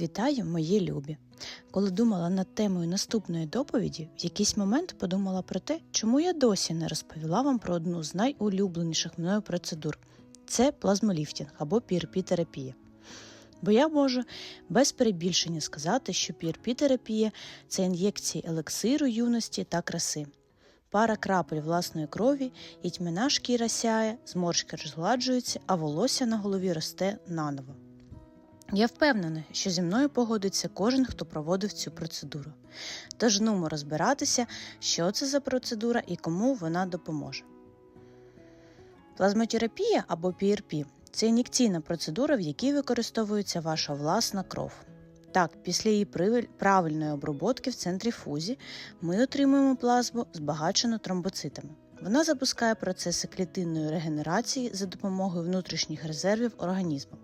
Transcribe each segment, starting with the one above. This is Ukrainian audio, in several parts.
Вітаю, мої любі! Коли думала над темою наступної доповіді, в якийсь момент подумала про те, чому я досі не розповіла вам про одну з найулюбленіших мною процедур це плазмоліфтінг або PRP-терапія. Бо я можу без перебільшення сказати, що PRP-терапія – це ін'єкції елексиру юності та краси. Пара крапель власної крові, і тьмяна шкіра сяє, зморшки розгладжуються, а волосся на голові росте наново. Я впевнена, що зі мною погодиться кожен, хто проводив цю процедуру. Тож нумо розбиратися, що це за процедура і кому вона допоможе. Плазмотерапія або PRP – це ін'єкційна процедура, в якій використовується ваша власна кров. Так, після її правильної оброботки в центрифузі ми отримуємо плазму, збагачену тромбоцитами. Вона запускає процеси клітинної регенерації за допомогою внутрішніх резервів організму.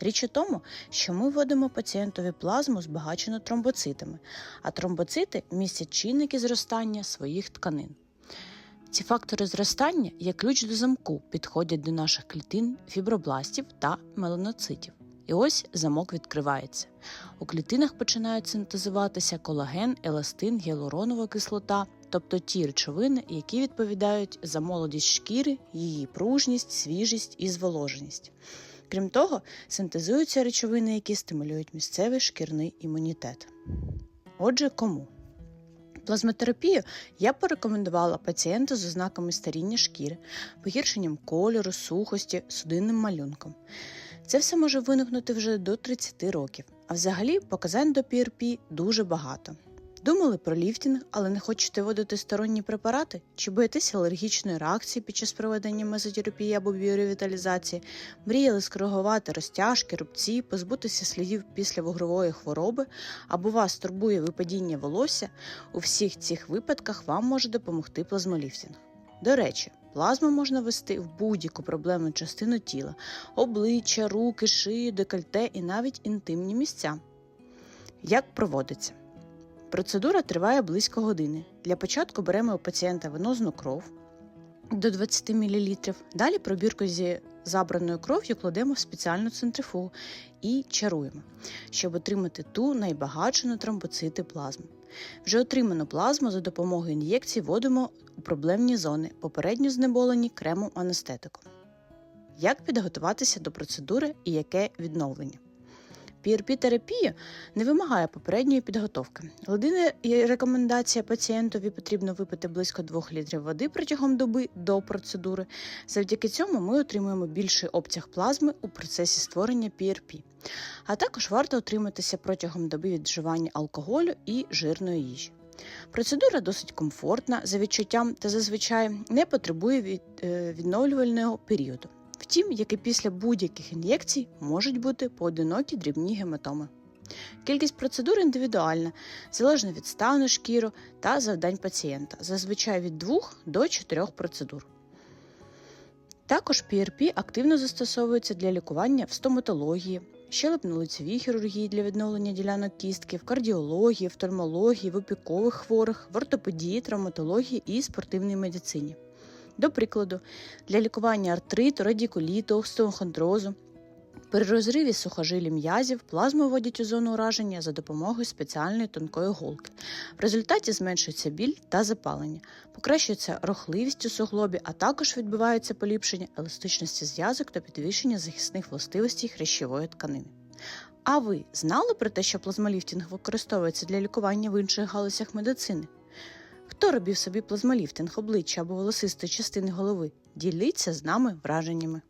Річ у тому, що ми вводимо пацієнтові плазму, збагачену тромбоцитами, а тромбоцити містять чинники зростання своїх тканин. Ці фактори зростання, як ключ до замку, підходять до наших клітин, фібробластів та меланоцитів. І ось замок відкривається. У клітинах починають синтезуватися колаген, еластин, гіалуронова кислота, тобто ті речовини, які відповідають за молодість шкіри, її пружність, свіжість і зволоженість. Крім того, синтезуються речовини, які стимулюють місцевий шкірний імунітет. Отже, кому? Плазмотерапію я порекомендувала пацієнту з ознаками старіння шкіри, погіршенням кольору, сухості, судинним малюнком. Це все може виникнути вже до 30 років, а взагалі показань до PRP дуже багато. Думали про ліфтінг, але не хочете вводити сторонні препарати? Чи боїтеся алергічної реакції під час проведення мезотерапії або біоревіталізації? Мріяли скоригувати розтяжки, рубці, позбутися слідів після вугрової хвороби, або вас турбує випадіння волосся? У всіх цих випадках вам може допомогти плазмоліфтінг. До речі, плазму можна ввести в будь-яку проблемну частину тіла: обличчя, руки, шию, декольте і навіть інтимні місця. Як проводиться? Процедура триває близько години. Для початку беремо у пацієнта венозну кров до 20 мл. Далі пробірку зі забраною кров'ю кладемо в спеціальну центрифугу і чаруємо, щоб отримати ту найбагатшу на тромбоцити плазму. Вже отриману плазму за допомогою ін'єкцій вводимо у проблемні зони, попередньо знеболені кремом анестетиком. Як підготуватися до процедури і яке відновлення? PRP-терапія не вимагає попередньої підготовки. Єдина рекомендація пацієнтові потрібно випити близько 2 літрів води протягом доби до процедури. Завдяки цьому ми отримуємо більший обсяг плазми у процесі створення PRP. А також варто утриматися протягом доби від вживання алкоголю і жирної їжі. Процедура досить комфортна за відчуттям та зазвичай не потребує від, е, відновлювального періоду. Втім, як і після будь-яких ін'єкцій, можуть бути поодинокі дрібні гематоми. Кількість процедур індивідуальна, залежно від стану шкіру та завдань пацієнта, зазвичай від 2 до 4 процедур. Також PRP активно застосовується для лікування в стоматології, щелепно-лицевій хірургії для відновлення ділянок кістки, в кардіології, офтальмології, в опікових хворих, в ортопедії, травматології і спортивній медицині. До прикладу, для лікування артриту, радікуліту, остеохондрозу, при розриві сухожилі м'язів плазму вводять у зону ураження за допомогою спеціальної тонкої голки. В результаті зменшується біль та запалення, покращується рухливість у суглобі, а також відбувається поліпшення еластичності зв'язок та підвищення захисних властивостей хрящової тканини. А ви знали про те, що плазмоліфтинг використовується для лікування в інших галузях медицини? Хто робив собі плазмоліфтинг обличчя або волосистої частини голови? Діліться з нами враженнями.